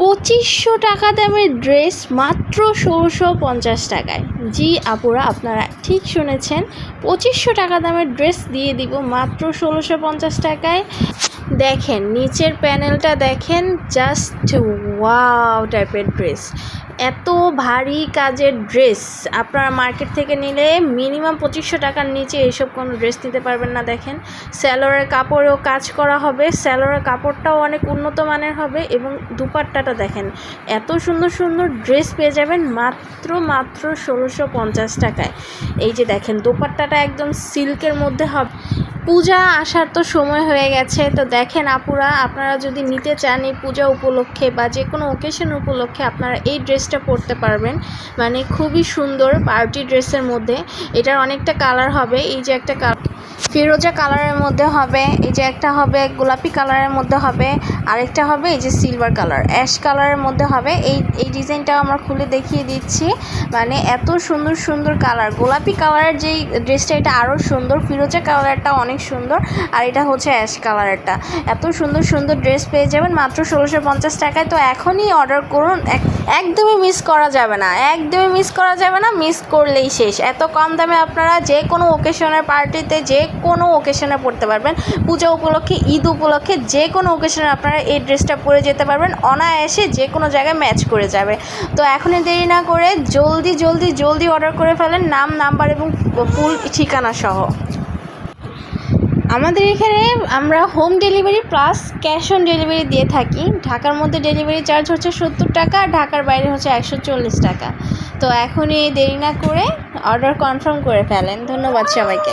পঁচিশশো টাকা দামের ড্রেস মাত্র ষোলোশো পঞ্চাশ টাকায়। জি আপুরা, আপনারা ঠিক শুনেছেন, পঁচিশশো টাকা দামের ড্রেস দিয়ে দিব মাত্র ষোলোশো পঞ্চাশ টাকায়। দেখেন, নিচের প্যানেলটা দেখেন জাস্ট ওয়াও টাইপের ড্রেস এত ভারী কাজের ড্রেস আপনারা মার্কেট থেকে নিলে মিনিমাম পঁচিশশো টাকার নিচে এইসব কোনো ড্রেস নিতে পারবেন না, দেখেন। স্যালোয়ারের কাপড়েও কাজ করা হবে স্যালোয়ারের কাপড়টাও অনেক উন্নত মানের হবে এবং দুপাট্টাটা দেখেন, এত সুন্দর সুন্দর ড্রেস পেয়ে যাবেন মাত্র মাত্র ষোলোশো পঞ্চাশ টাকায়। এই যে দেখেন, দুপাট্টাটা একদম সিল্কের মধ্যে হবে। পূজা আসার তো সময় হয়ে গেছে। তো দেখেন আপুরা, আপনারা যদি নিতে চান এই পূজা উপলক্ষে বা যে কোনো ওকেশন উপলক্ষে আপনারা এই ড্রেসটা পরতে পারবেন। মানে খুবই সুন্দর পার্টি ড্রেসের মধ্যে। এটার অনেকটা কালার হবে। এই যে একটা কালার ফিরোজা কালারের মধ্যে হবে, এই যে একটা হবে গোলাপি কালারের মধ্যে হবে, আরেকটা হবে এই যে সিলভার কালার। অ্যাশ কালারের মধ্যে হবে, এই এই ডিজাইনটা আমরা খুলে দেখিয়ে দিচ্ছি। মানে এত সুন্দর সুন্দর কালার। গোলাপি কালারের যেই ড্রেসটা, এটা আরও সুন্দর। ফিরোজা কালারটা অনেক সুন্দর, আর এটা হচ্ছে অ্যাশ কালারেরটা। এত সুন্দর সুন্দর ড্রেস পেয়ে যাবেন মাত্র ষোলোশো পঞ্চাশ টাকায়। তো এখনই অর্ডার করুন, এক- একদমই মিস করা যাবে না। একদমই মিস করা যাবে না, মিস করলেই শেষ। এত কম দামে আপনারা যে কোনো ওকেশনের পার্টিতে যে কোনো ওকেশনে পড়তে পারবেন। পূজা উপলক্ষে, ঈদ উপলক্ষে যে কোনো ওকেশনে আপনারা এই ড্রেসটা পরে যেতে পারবেন। অনায়াসে যে কোনো জায়গায় ম্যাচ করে যাবে। তো এখনই দেরি না করে জলদি জলদি জলদি অর্ডার করে ফেলেন। নাম নাম্বার এবং ফুল ঠিকানা সহ। আমাদের এখানে আমরা home delivery plus cash on delivery দিয়ে থাকি। ঢাকার মধ্যে ডেলিভারি চার্জ হচ্ছে সত্তর টাকা আর ঢাকার বাইরে হচ্ছে একশো চল্লিশ টাকা। তো এখনই দেরি না করে অর্ডার কনফার্ম করে ফেলেন। ধন্যবাদ সবাইকে।